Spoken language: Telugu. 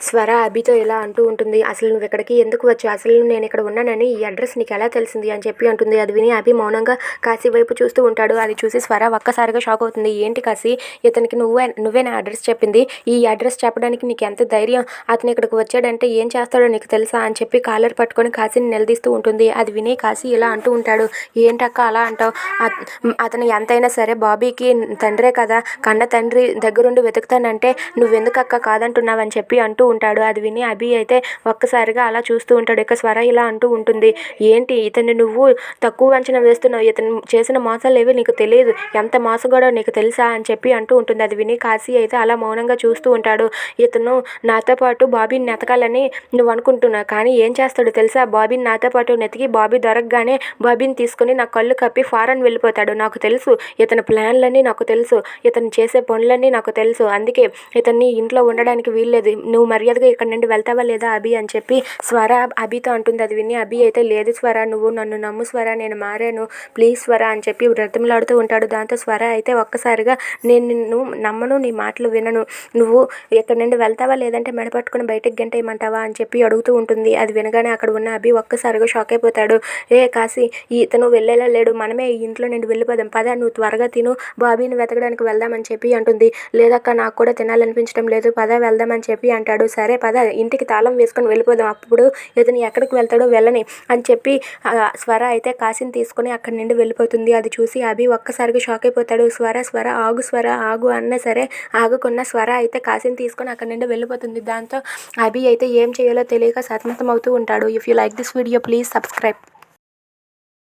స్వర అభితో ఇలా అంటూ ఉంటుంది. అసలు నువ్వు ఇక్కడికి ఎందుకు వచ్చావు? అసలు నేను ఇక్కడ ఉన్నానని ఈ అడ్రస్ నీకు ఎలా తెలిసింది? అని చెప్పి అంటుంది. అది విని అభి మౌనంగా కాశీ వైపు చూస్తూ ఉంటాడు. అది చూసి స్వర ఒక్కసారిగా షాక్ అవుతుంది. ఏంటి కాశీ? ఇతనికి నువ్వే నువ్వే నా అడ్రస్ చెప్పింది. ఈ అడ్రస్ చెప్పడానికి నీకు ఎంత ధైర్యం? అతను ఇక్కడికి వచ్చాడంటే ఏం చేస్తాడో నీకు తెలుసా? అని చెప్పి కాలర్ పట్టుకొని కాశీని నిలదీస్తూ ఉంటుంది. అది విని కాశీ ఇలా అంటూ ఉంటాడు. ఏంటక్క అలా అంటావు? అతను ఎంతైనా సరే బాబీకి తండ్రే కదా. కన్న తండ్రి దగ్గరుండి వెతుకుతానంటే నువ్వెందుకక్క కాదంటున్నావు? అని చెప్పి అంటూ ఉంటాడు. అది విని అభి అయితే ఒక్కసారిగా అలా చూస్తూ ఉంటాడు. ఇక స్వర ఇలా అంటూ ఉంటుంది. ఏంటి? ఇతన్ని నువ్వు తక్కువ అంచనా వేస్తున్నావు. ఇతను చేసిన మోసాలు ఏవి నీకు తెలియదు. ఎంత మోసగాడో నీకు తెలుసా? అని చెప్పి అంటూ ఉంటుంది. అది విని కాశీ అయితే అలా మౌనంగా చూస్తూ ఉంటాడు. ఇతను నాతో పాటు బాబీని నెతకాలని నువ్వు అనుకుంటున్నావు. కానీ ఏం చేస్తాడు తెలుసా? బాబీని నాతో పాటు నెతికి బాబీ దొరకగానే బాబీని తీసుకుని నా కళ్ళు కప్పి ఫారెన్ వెళ్ళిపోతాడు. నాకు తెలుసు ఇతని ప్లాన్లన్నీ నాకు తెలుసు. ఇతను చేసే పనులన్నీ నాకు తెలుసు. అందుకే ఇతన్ని ఇంట్లో ఉండడానికి వీల్లేదు. నువ్వు మర్యాదగా ఇక్కడ నుండి వెళ్తావా లేదా అభి అని చెప్పి స్వర అభితో అంటుంది. అది విని అభి అయితే లేదు స్వర నువ్వు నన్ను నమ్ము స్వర నేను మారాను. ప్లీజ్ స్వర అని చెప్పి బ్రతిమలాడుతూ ఉంటాడు. దాంతో స్వర అయితే ఒక్కసారిగా నేను నిన్ను నమ్మను నీ మాటలు వినను. నువ్వు ఇక్కడ నుండి వెళ్తావా లేదంటే మెడపట్టుకుని బయటకు గంటేయమంటావా అని చెప్పి అడుగుతూ ఉంటుంది. అది వినగానే అక్కడ ఉన్న అభి ఒక్కసారిగా షాక్ అయిపోతాడు. ఏ కాశీ ఇతను వెళ్ళేలా లేడు. మనమే ఈ ఇంట్లో నుండి వెళ్ళిపోదాం. పద నువ్వు త్వరగా తిను. బాబీని వెతకడానికి వెళ్దామని చెప్పి అంటుంది. లేదక్క నాకు కూడా తినాలనిపించడం లేదు. పద వెళ్దామని చెప్పి అంటాడు. సరే పద ఇంటికి తాళం వేసుకొని వెళ్ళిపోదాం. అప్పుడు ఇతను ఎక్కడికి వెళ్తాడో వెళ్ళని అని చెప్పి స్వర అయితే కాశీని తీసుకొని అక్కడి నుండి వెళ్ళిపోతుంది. అది చూసి అభి ఒక్కసారిగా షాక్ అయిపోతాడు. స్వర స్వర ఆగు స్వర ఆగు అన్నా సరే ఆగుకున్న స్వర అయితే కాశీని తీసుకొని అక్కడి నుండి వెళ్ళిపోతుంది. దాంతో అభి అయితే ఏం చేయాలో తెలియక సతమతం అవుతూ ఉంటాడు. If you like this video please subscribe